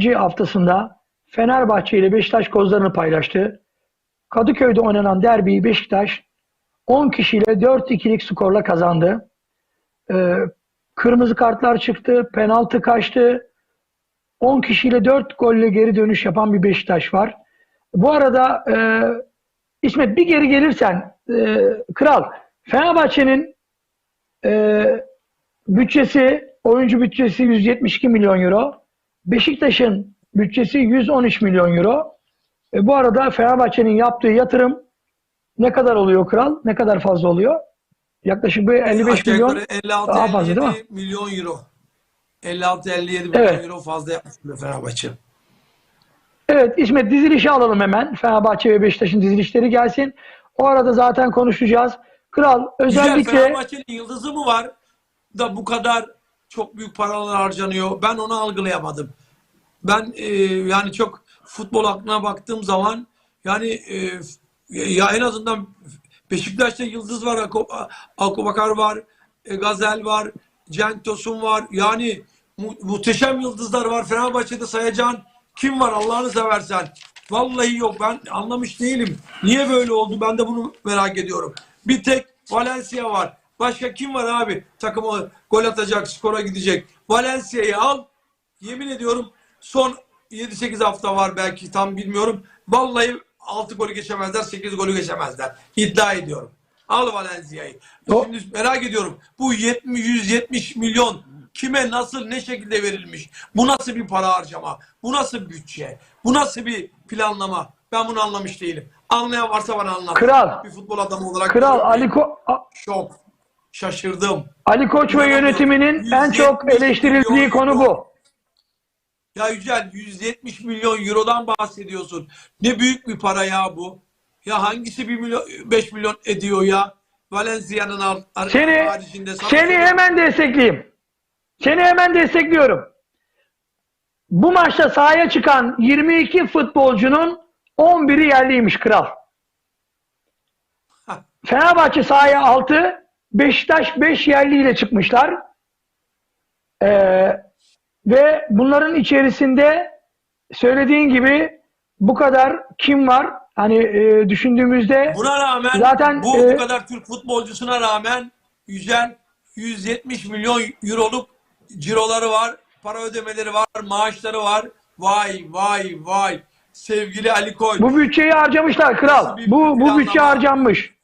haftasında Fenerbahçe ile Beşiktaş kozlarını paylaştı. Kadıköy'de oynanan derbiyi Beşiktaş 10 kişiyle 4-2'lik skorla kazandı. Ee, kırmızı kartlar çıktı, penaltı kaçtı. 10 kişiyle 4 golle geri dönüş yapan bir Beşiktaş var. Bu arada e, İsmet bir geri gelirsen e, Kral Fenerbahçe'nin e, bütçesi oyuncu bütçesi 172 milyon euro. Beşiktaş'ın bütçesi 113 milyon euro. E, bu arada Fenerbahçe'nin yaptığı yatırım ne kadar oluyor Kral? Ne kadar fazla oluyor? Yaklaşık bir 55 Aşağı milyon yukarı 56 daha fazla değil mi? 57 milyon euro. 56-57 milyon Evet. euro fazla yapmış Fenerbahçe. Evet İsmet dizilişi alalım hemen. Fenerbahçe ve Beşiktaş'ın dizilişleri gelsin. O arada zaten konuşacağız. Kral Güzel özellikle Fenerbahçe'nin yıldızı mı var da bu kadar çok büyük paralar harcanıyor? Ben onu algılayamadım. Ben e, yani çok futbol aklına baktığım zaman yani e, ya en azından Beşiktaş'ta yıldız var, Akubakar var, e, Gazel var, Cenk Tosun var. Yani mu- muhteşem yıldızlar var. Fenerbahçe'de sayacağın kim var Allah'ını seversen? Vallahi yok. Ben anlamış değilim. Niye böyle oldu? Ben de bunu merak ediyorum. Bir tek Valencia var. Başka kim var abi? Takımı gol atacak, skora gidecek. Valencia'yı al. Yemin ediyorum son 7-8 hafta var belki tam bilmiyorum. Vallahi 6 golü geçemezler, 8 golü geçemezler. İddia ediyorum. Al Valencia'yı. Şimdi merak ediyorum. Bu 70 170 milyon kime nasıl ne şekilde verilmiş? Bu nasıl bir para harcama? Bu nasıl bir bütçe? Bu nasıl bir planlama? Ben bunu anlamış değilim. Anlayan varsa bana anlat. Kral. Bir futbol adamı olarak Kral Ali, Ko- şok. Şaşırdım. Ali Koç ve yönetiminin en çok 170 eleştirildiği konu bu. Ya Yücel 170 milyon eurodan bahsediyorsun. Ne büyük bir para ya bu. Ya hangisi 1 milyon 5 milyon ediyor ya? Valencia'nın Seni haricinde sana seni söyleyeyim. hemen destekleyeyim. Seni hemen destekliyorum. Bu maçta sahaya çıkan 22 futbolcunun 11'i yerliymiş kral. Fenerbahçe sahaya 6, Beşiktaş 5 yerliyle çıkmışlar. Ee, ve bunların içerisinde söylediğin gibi bu kadar kim var? Hani e, düşündüğümüzde Buna rağmen Zaten, bu, e, bu kadar Türk futbolcusuna rağmen Yücel 170 milyon euroluk ciroları var, para ödemeleri var, maaşları var. Vay vay vay. Sevgili Ali Koç. bu bütçeyi harcamışlar kral. Bir Bu bu bütçe harcanmış.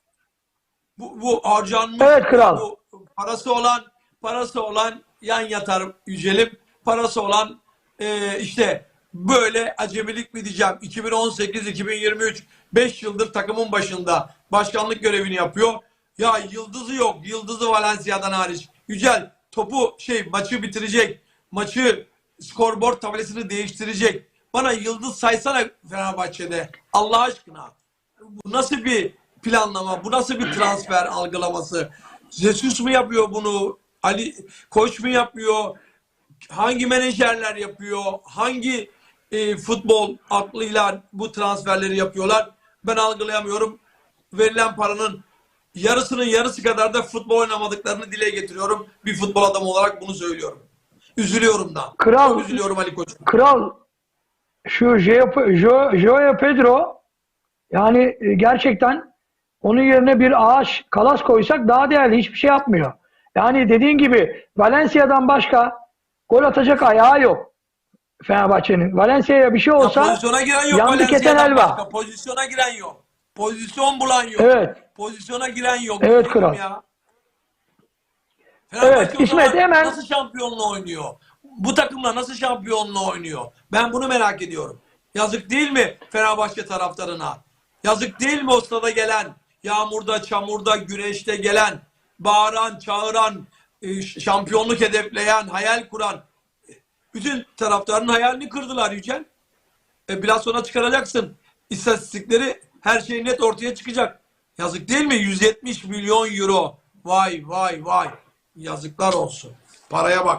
bu, bu harcanmış. Evet, kral. Bu parası olan parası olan yan yatar yücelim. Parası olan e, işte böyle acemilik mi diyeceğim 2018-2023 5 yıldır takımın başında başkanlık görevini yapıyor. Ya yıldızı yok. Yıldızı Valencia'dan hariç. Yücel topu şey maçı bitirecek. Maçı skorboard tabelasını değiştirecek. Bana yıldız saysana Fenerbahçe'de. Allah aşkına. Bu nasıl bir planlama? Bu nasıl bir transfer algılaması? Jesus mu yapıyor bunu? Ali Koç mu yapıyor? Hangi menajerler yapıyor? Hangi e, futbol aklıyla bu transferleri yapıyorlar? Ben algılayamıyorum. Verilen paranın yarısının yarısı kadar da futbol oynamadıklarını dile getiriyorum. Bir futbol adamı olarak bunu söylüyorum. Üzülüyorum da. Kral- Çok üzülüyorum Ali Koç. Kral şu Joao Jo- Joao Pedro yani e, gerçekten onun yerine bir ağaç kalas koysak daha değerli hiçbir şey yapmıyor. Yani dediğin gibi Valencia'dan başka gol atacak ayağı yok Fenerbahçe'nin. Valencia'ya bir şey Ya olsa pozisyona giren yok. yandı keten helva. başka. Pozisyona giren yok. Pozisyon bulan yok. Evet. Pozisyona giren yok. Evet, kral. Ya. Fenerbahçe Evet, İsmet hemen- nasıl şampiyonluğu oynuyor? Bu takımla nasıl şampiyonluğu oynuyor? Ben bunu merak ediyorum. Yazık değil mi Fenerbahçe taraftarına? Yazık değil mi o stada gelen, yağmurda, çamurda, güneşte gelen, bağıran, çağıran, e, şampiyonluk hedefleyen, hayal kuran bütün taraftarın hayalini kırdılar Yücel. E, biraz sonra çıkaracaksın. İstatistikleri her şey net ortaya çıkacak. Yazık değil mi? 170 milyon euro. Vay vay vay. Yazıklar olsun. Paraya bak.